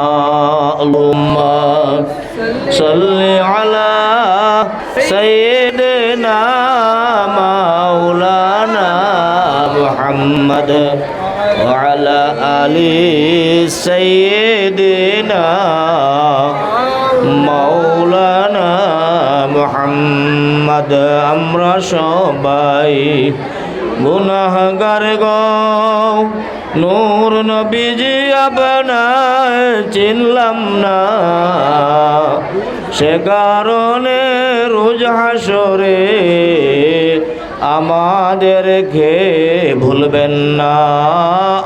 اللهم صل على سيدنا مولانا محمد وعلى آل سيدنا মাওলানা মোহাম্মদ আমরা সবাই গুনাহগার গো নূর নবীজি আপনার চিনলাম না। সে কারণে রোজ হাসরে আমাদেরকে ভুলবেন না।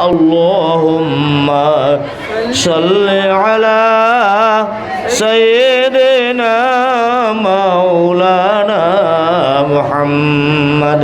আল্লাহুম্মা সাল্লি আলা সাইয়্যিদিনা মাওলানা মুহাম্মদ।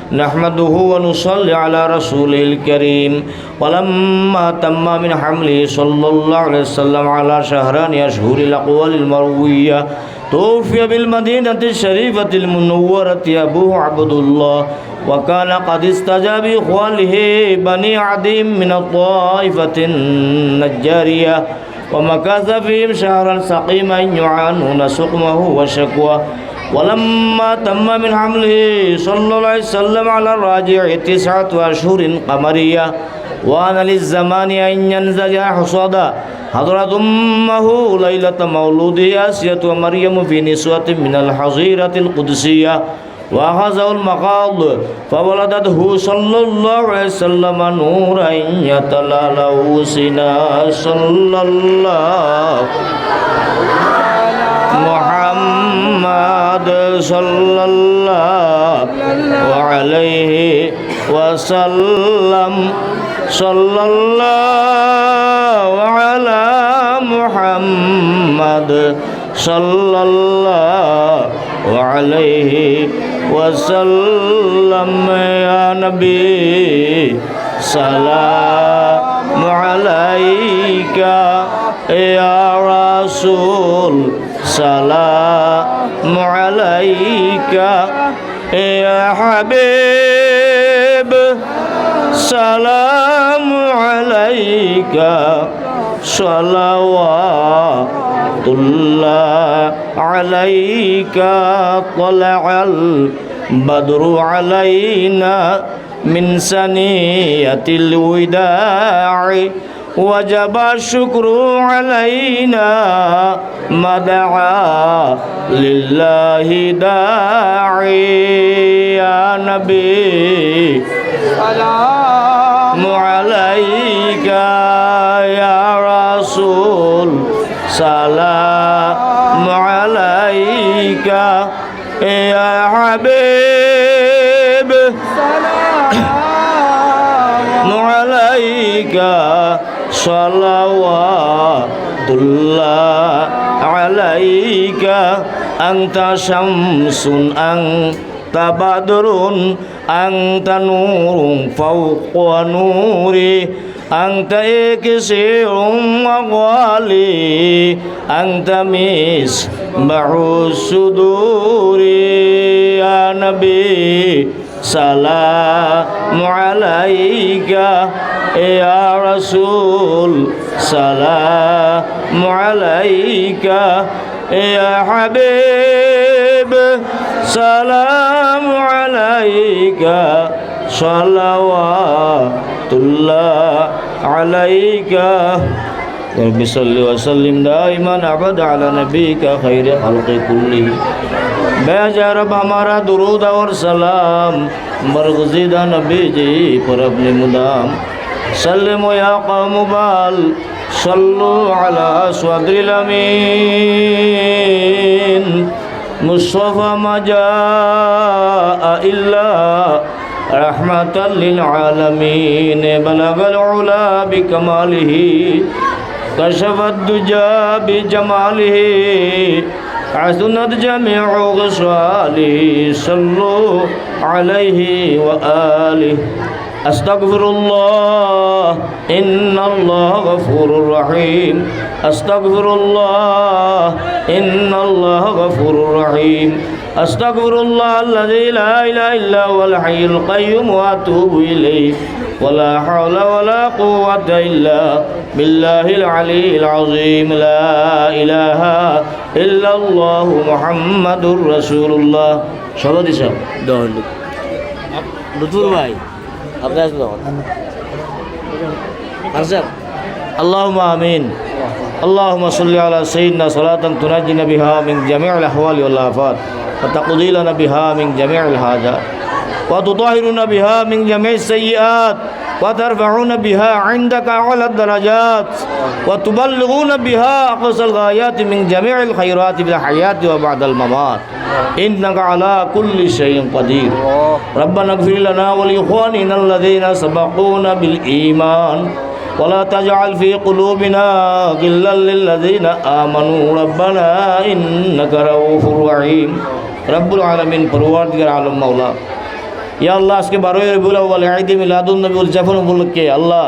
نحمده ونصلي على رسوله الكريم. ولما تم من حمله صلى الله عليه وسلم على شهران أشهر الأقوال المروية توفي بالمدينة الشريفة المنورة أبوه عبد الله وكان قد استجاب إخوانه بني عدي من الطائفة النجارية ومكث فيهم شهرا سقيما يعانون سقمه وشكوى ولما تم من حمله صلى الله عليه وسلم على الراجع تسعة أشهر قمرية وأن للزمان أن ينزل حصادا حضرت أمه ليلة مولوده آسية ومريم في نسوة من الحظيرة القدسية وأخذه المقاض فولدته صلى الله عليه وسلم نورا يتلالو سنا صلى الله محمد صلى الله عليه وسلم. صلى الله على محمد صلى الله عليه وسلم. يا نبي سلام عليك. يا رسول سلام حبيب سلام عليك صلوات الله عليك طلع البدر علينا من سنية الوداع وجب الشكر علينا ما دعا لله داعي. نبي سلام عليك يا رسول سلام عليك يا حبيب سلام عليك صلوات الله عليك أنت شمس أنت بدر أنت نور فوق نوري أنت إكسير وغالي أنت مصباح الصدور يا نبي سلام عليك يا رسول سلام عليك يا حبيب সালাম আলাইকা সালাওয়াতুল্লাহ আলাইকা رب صل وسلم دائما ابد على نبيك خير خلق كله بے رب ہمارا درود اور سلام برگزیدہ نبی جی پر اپنے مدام سلم یا قوم بال صلو علی صدر الامین مصطفى ما جاء إلا رحمة للعالمين. بلغ العلا بكماله كشف الدجى بجماله عثنت جميع غصاله صلوا عليه وآله. أستغفر الله إن الله غفور رحيم. أستغفر الله إن الله غفور رحيم أستغفر الله الذي لا إله إلا هو الحي القيوم وأتوب إليه ولا حول ولا قوة إلا بالله العلي العظيم لا إله إلا الله محمد رسول الله সবাই সব লুতুর ভাই আপনি আসবেন আনসার اللهم صل على سيدنا صلاة تنجينا بها من جميع الأحوال والآفات وتقضي لنا بها من جميع الحاجات وتطهرنا بها من جميع السيئات وترفعون بها عندك أعلى الدرجات وتبلغون بها أقصى الغايات من جميع الخيرات في الحياة وبعد الممات. إنك على كل شيء قدير. ربنا اغفر لنا ولإخواننا الذين سبقونا بالإيمان. ولا تجعل في قلوبنا غلا للذين آمنوا ربنا إنك رؤوف رحيم رب العالمين পরওয়ারদিগার আলম মাওলা ইয়া আল্লাহ আজকে বারোই রবিউল আউ্বাল ঈদে মিলাদুন নবী উদযাপন উপলক্ষে আল্লাহ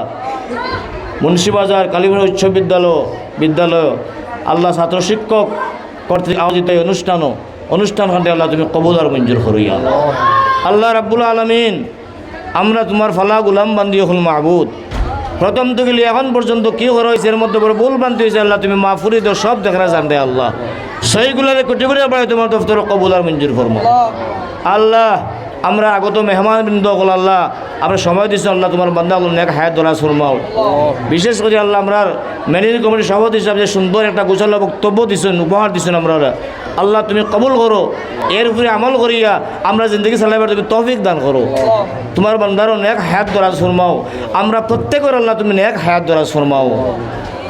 মুন্সিবাজার কালীপুর উচ্চ বিদ্যালয় বিদ্যালয় আল্লাহ ছাত্র শিক্ষক কর্তৃক আয়োজিত এই অনুষ্ঠানও অনুষ্ঠানখানটি আল্লাহ তুমি কবুল আর মঞ্জুর করিয়া আল্লাহ রাব্বুল আলমিন আমরা তোমার ফালা গুলাম বান্দি হল মাহবুদ প্রথম থেকে লিয়ে এখন পর্যন্ত কি করা হয়েছে? এর মধ্যে বড় ভুল বান্তি হয়েছে আল্লাহ, তুমি মাফুরি দাও, সব দেখা জান দে আল্লাহ। সেইগুলারে কোটি কোটি পারে তোমার দফতর কবুল আর মঞ্জুর ফরমা আল্লাহ, আমরা আগত মেহমান বৃন্দ হল আল্লাহ, আমরা সময় দিচ্ছি আল্লাহ, তোমার বান্দা হল নেক হায়াত দরা সুরমাও। বিশেষ করে আল্লাহ, আমরা ম্যানেজিং কমিটির সভাপতি হিসাবে সুন্দর একটা গোছালো বক্তব্য দিচ্ছেন উপহার দিচ্ছেন আমরা আল্লাহ তুমি কবুল করো। এর উপরে আমল করিয়া আমরা জিন্দগি চালাইবার তুমি তৌফিক দান করো। তোমার বান্দারও নেক হায়াত দরাজ ফরমাও। আমরা প্রত্যেকের আল্লাহ তুমি নেক হায়াত দরাজ ফরমাও।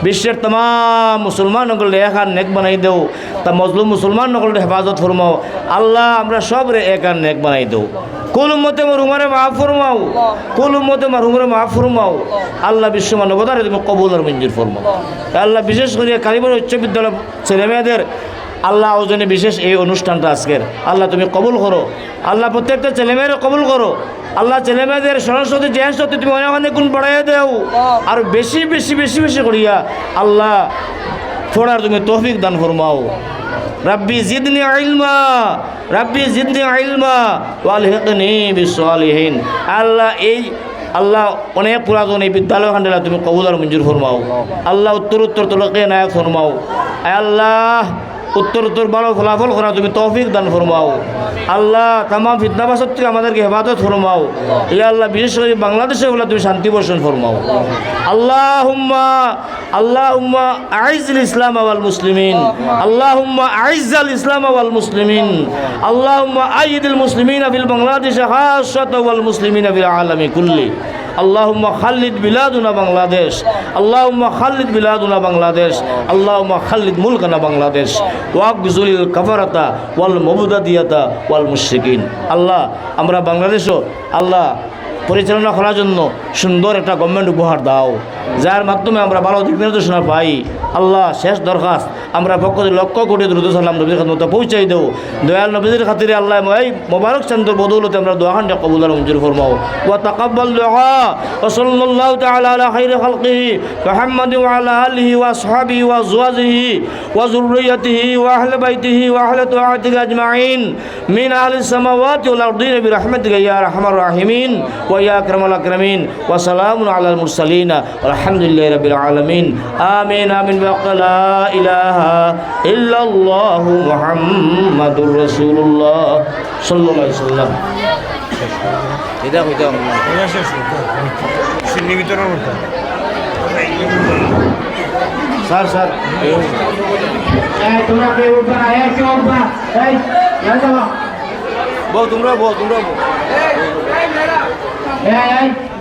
বিশ্বের তাম মুসলমান নকলে এক আর নেক বানাই দেও। তা মজলুম মুসলমান নকলে হেফাজত ফরমাও। আল্লাহ আমরা সব রে এক নেক বানাই দেও। কোন মতে মোর উমারে মাফ ফরমাও। কোন মতে আমার উমরে মাফ ফরমাও। আল্লাহ বিশ্ব মানবতারে তুমি কবুল আর মঞ্জুর ফরমাও। আল্লাহ বিশেষ করে কারিগর উচ্চ বিদ্যালয় ছেলে মেয়েদের আল্লাহ ওজনে বিশেষ এই অনুষ্ঠানটা আজকের। আল্লাহ তুমি কবুল করো। আল্লাহ প্রত্যেকটা ছেলেমেয়েরও কবুল করো। আল্লাহ ছেলেমেয়েদের সরস্বতী জেন সত্যি তুমি অনেক অনেক গুণ বাড়াইয়া দেও। আর বেশি বেশি বেশি বেশি করিয়া আল্লাহ ফোড়ার তুমি তৌফিক দান ফরমাও। জিদনি ইলমা, রাব্বি জিদনি ইলমা ওয়াল হিকনি বিসসালিহিন। আল্লাহ এই, আল্লাহ অনেক পুরাতন এই বিদ্যালয় খান্ডেলা তুমি কবুল আর মঞ্জুর ফরমাও। আল্লাহ উত্তর উত্তর তোলকে নায়ক ফরমাও। আল্লাহ উত্তর উত্তর ভালো ফলাফল করা, তুমি তৌফিক দান ফরমাও। আল্লাহ তাম ফিতনাবাসত থেকে আমাদেরকে হেফাজত ফরমাও। ইয়া আল্লাহ, বিশেষ করে বাংলাদেশে বলে তুমি শান্তি বর্ষণ ফরমাও। আল্লাহ হুম্মা আল্লাহ হুম্মা আইজুল ইসলাম আওয়াল মুসলিমিন। আল্লাহ হুম্মা আইজাল ইসলাম আওয়াল মুসলিমিন। আল্লাহ হুম্মা আইদুল মুসলিমিন আবিল বাংলাদেশ খাসাত ওয়াল মুসলিমিন আবিল আলমী কুল্লি। আল্লাহ খালিদ বিলাদুনা বাংলাদেশ আল্লাহ খালিদ বিলাদুনা বাংলাদেশ আল্লাহ খালিদ মুলকানা বাংলাদেশ। ওয়াকজুলিল কাফারাতা ওয়াল মবুদা মবুদাদিয়াতা ওয়াল মুশিকিন আল্লাহ, আমরা বাংলাদেশও আল্লাহ পরিচালনা করার জন্য সুন্দর একটা গভর্নমেন্ট উপহার দাও। যার মাধ্যমে আমরা ভালো দিক নির্দেশনা পাই। আল্লাহ শেষ দরখাস্ত। আমরা পক্ষ লক্ষ কোটি দ্রুত সালাম নবীর খাতমতো পৌঁছাই দেও। দয়াল নবীদের খাতিরে আল্লাহ এই মোবারক চন্দ্র বদৌলতে আমরা দোয়াখানটা কবুল মঞ্জুর ফরমাও। ওয়া তাকাব্বাল দুআ ওয়া সাল্লাল্লাহু তাআলা আলা খাইরি খালকিহি। মুহাম্মাদ ওয়া আলা আলিহি ওয়া আসহাবিহি ওয়া আজওয়াজিহি। ওয়া যুররিয়াতিহি ওয়া আহলি বাইতিহি ওয়া আহলি তুআতিহি আজমাইন। মিন আহলি সামাওয়াতি ওয়াল আরদিন বিরহমাতিকা ইয়া আরহামার রাহিমিন। ওয়া ইয়া আকরামাল আকরামিন ওয়া সালামুন আলাল মুরসালিন আলহামদুলিল্লাহি রাব্বিল আলামিন আমিন আমিন ওয়া লা ইলাহা ইল্লাল্লাহু মুহাম্মাদুর রাসূলুল্লাহ সাল্লাল্লাহু আলাইহি সাল্লাম এটা হইতে সিন্নি বিতরণ করতে স্যার স্যার এই তোমরা কেউ উঠবা না এই কেউ উঠবা এই এই যাবো বউ তোমরা বউ তোমরা বউ Ê, ê,